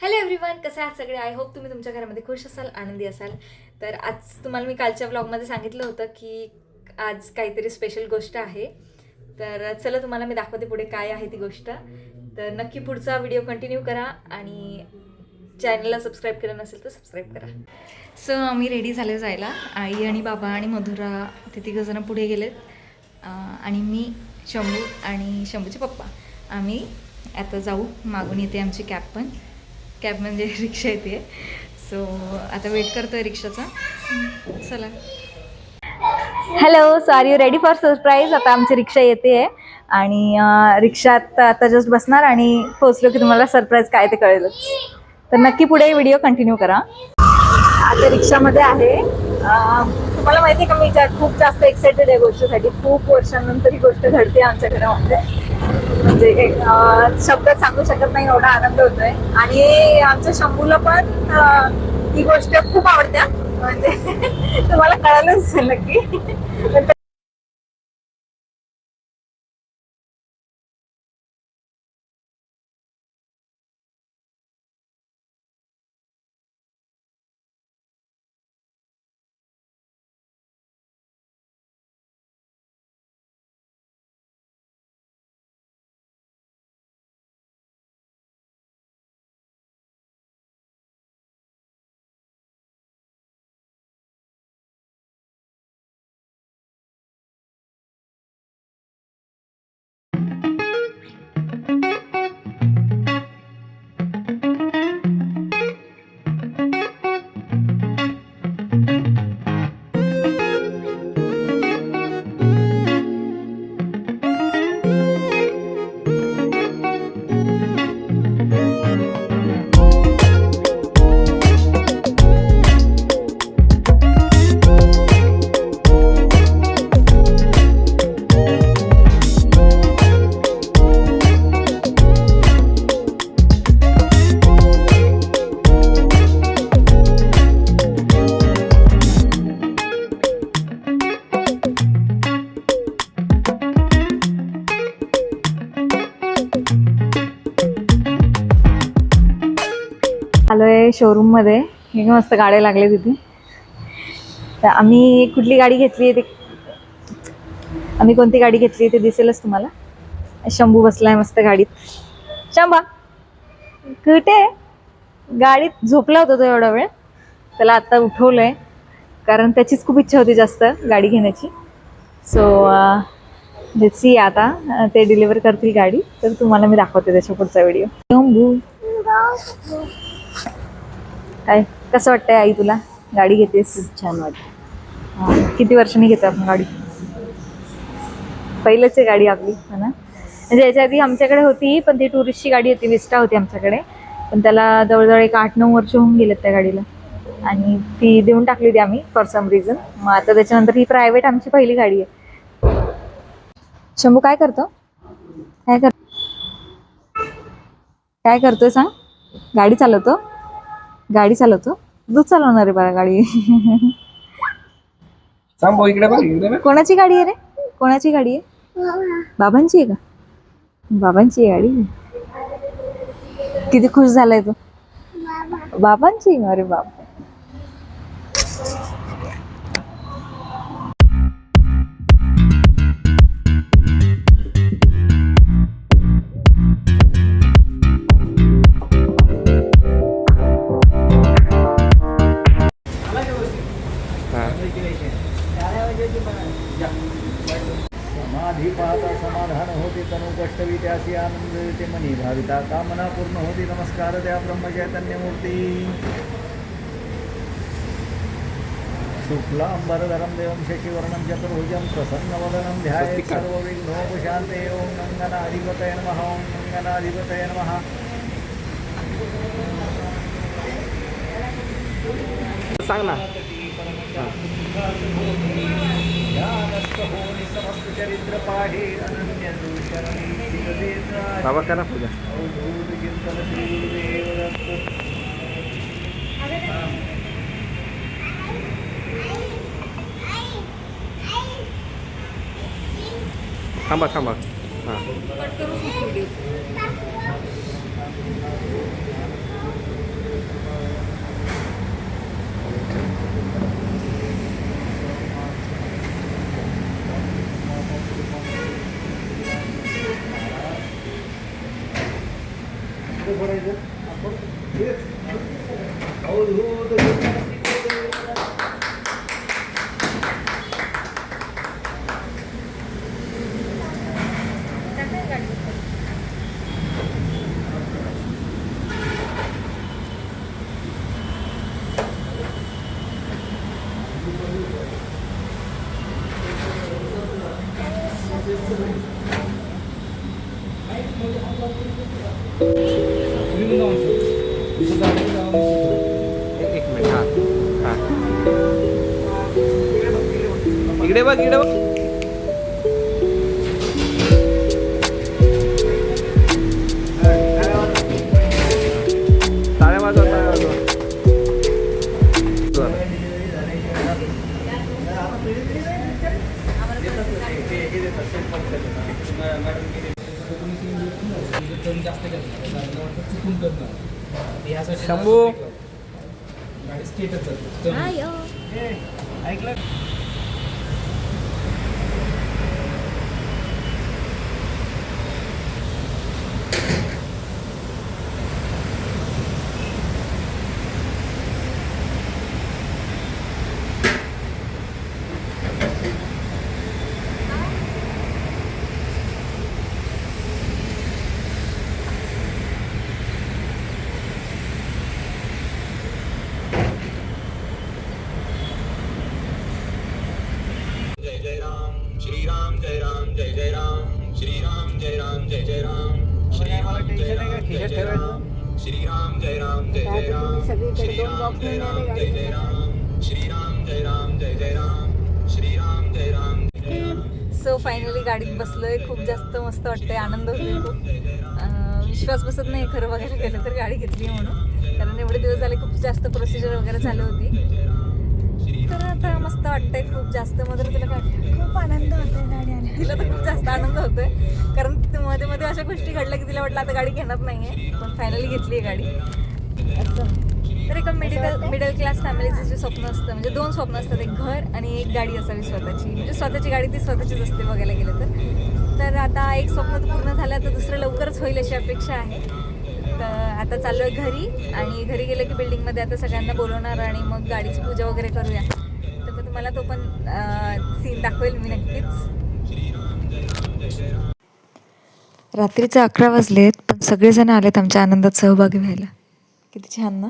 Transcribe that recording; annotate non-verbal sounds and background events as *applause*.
Hello everyone कसं आहात सगळे? आय होप तुम्ही तुमच्या घरामध्ये खुश असाल आनंदी असाल. तर आज तुम्हाला मी कालच्या ब्लॉगमध्ये सांगितलं होतं की आज काहीतरी स्पेशल गोष्ट आहे. तर चला तुम्हाला मी दाखवते पुढे काय आहे ती गोष्ट. तर नक्की पुढचा व्हिडिओ कंटिन्यू करा आणि चॅनलला सबस्क्राईब केलं नसेल तर सबस्क्राईब करा. सो आम्ही रेडी झाले जायला. आई आणि बाबा आणि मधुरा ते तिघंजणं पुढे गेलेत. आणि मी शंभू आणि शंभूचे पप्पा. आम्ही आता जाऊ. मागून येते आमची कॅब पण. कॅब म्हणजे *laughs* रिक्षा येते सो आता वेट करतोय रिक्षाचा. चला. Hello so are you ready for surprise आता आमची रिक्षा येते आहे. आणि रिक्षात आता जस्ट बसणार आणि पोचलो की तुम्हाला सरप्राईज काय ते कळेलच. तर नक्की पुढे व्हिडिओ कंटिन्यू करा. आता रिक्षामध्ये आहे. तुम्हाला माहिती आहे का मी खूप जास्त एक्साइटेड आहे गोष्टीसाठी. खूप वर्षांनंतर ही गोष्ट घडते आमच्या घरामध्ये. म्हणजे शब्द सांगू शकत नाही एवढा आनंद होतोय. आणि आमच्या शंभूला पण ही गोष्ट खूप आवडत्या. म्हणजे *laughs* तुम्हाला कळालंच नक्की. आलो आहे शोरूममध्ये हे मस्त गाड्या लागले तिथे. तर आम्ही कुठली गाडी घेतली आहे ते आम्ही कोणती गाडी घेतली ते दिसेलच तुम्हाला. शंभू बसलाय मस्त गाडीत. शंभा कुठे? गाडीत झोपला होता तो एवढा वेळ. त्याला आता उठवलंय. कारण त्याचीच खूप इच्छा होती जास्त गाडी घेण्याची. सो सी uh, आता. ते डिलिव्हर करतील गाडी. तर तुम्हाला मी दाखवते त्याच्या पुढचा व्हिडिओ शंभू. काय? कसं वाटतंय आई तुला? गाडी घेतेस? छान वाटतं. किती वर्षांनी घेतो आपण गाडी? पहिलंच आहे गाडी आपली है ना? म्हणजे याच्या आधी आमच्याकडे होती पण ती टुरिस्टची गाडी होती विस्टा होती आमच्याकडे. पण त्याला जवळजवळ एक आठ नऊ वर्ष होऊन गेलेत त्या गाडीला. आणि ती देऊन टाकली होती आम्ही फॉर सम रिझन मग आता त्याच्यानंतर ही प्रायव्हेट आमची पहिली गाडी आहे. शंभू काय करतो? काय कर काय करतोय सांग? गाडी चालवतो? गाडी चालवतो. तू चालवणार आहे बघा गाडी. भाऊ इकडे बघ इकडे बघ. कोणाची गाडी आहे रे? कोणाची गाडी आहे? बाबांची आहे का? बाबांची आहे गाडी. किती खुश झालाय तो. बाबांची अरे बाप. समाधान होते तनु कष्टवी त्यासी आनंद ते मनी भाविता कामना पूर्ण होती नमस्कार त्या ब्रह्म चैतन्य मूर्ती शुक्लांबरधरं देवं शशिवर्णं चतुर्भुजं प्रसन्नवदनं ध्याये सर्वविघ्नोपशान्ते ॐ गङ्गनाधिपतये नमः ॐ गङ्गनाधिपतये नमः. सांग ना. बाबा करा पूजा. थांबा थांबा. हां कट करू एक इकडे बघ इकडे बघ. टाळ्या वाजवा टाळ्या वाजवा बरं. शंभू. जय जय राम श्री राम जय राम जय जय राम श्री राम जय राम जय जय राम श्री राम जय राम जय जय राम श्री राम जय राम जय जय राम जय राम जय जय राम श्री राम जय राम जय जय राम श्री राम जय राम जय जय राम. सो फायनली गाडीत बसलोय खूप जास्त मस्त वाटतंय आनंद होतोय खूप. विश्वास बसत नाही खरं बघायला गेलं तर गाडी घेतली म्हणून. कारण एवढे दिवस झाले खूप जास्त प्रोसिजर वगैरे चालू होती. तर आता मस्त वाटतंय. खूप जास्त मग तुला काय खूप आनंद होतोय गाडी आली तिला तर खूप जास्त आनंद होतोय. कारण मध्ये मध्ये अशा गोष्टी घडल्या की तिला वाटलं आता गाडी घेणार नाहीये. पण फायनली घेतली आहे गाडी. असं. तर एका मिडल मिडल क्लास फॅमिलीचं जे स्वप्न असतं म्हणजे दोन स्वप्न असतात. एक घर आणि एक गाडी असावी स्वतःची. म्हणजे स्वतःची गाडी ती स्वतःचीच असते बघायला गेलं तर. तर आता एक स्वप्न पूर्ण झालं तर दुसरं लवकरच होईल अशी अपेक्षा आहे. तर आता चाललो आहे घरी आणि घरी गेलं की बिल्डिंगमध्ये आता सगळ्यांना बोलवणार आणि मग गाडीची पूजा वगैरे करूया. तर मग तुम्हाला तो पण सीन दाखवेल मी नक्कीच. रात्रीचे अकरा वाजलेत पण सगळेजण आलेत आमच्या आनंदात सहभागी व्हायला. किती छान ना?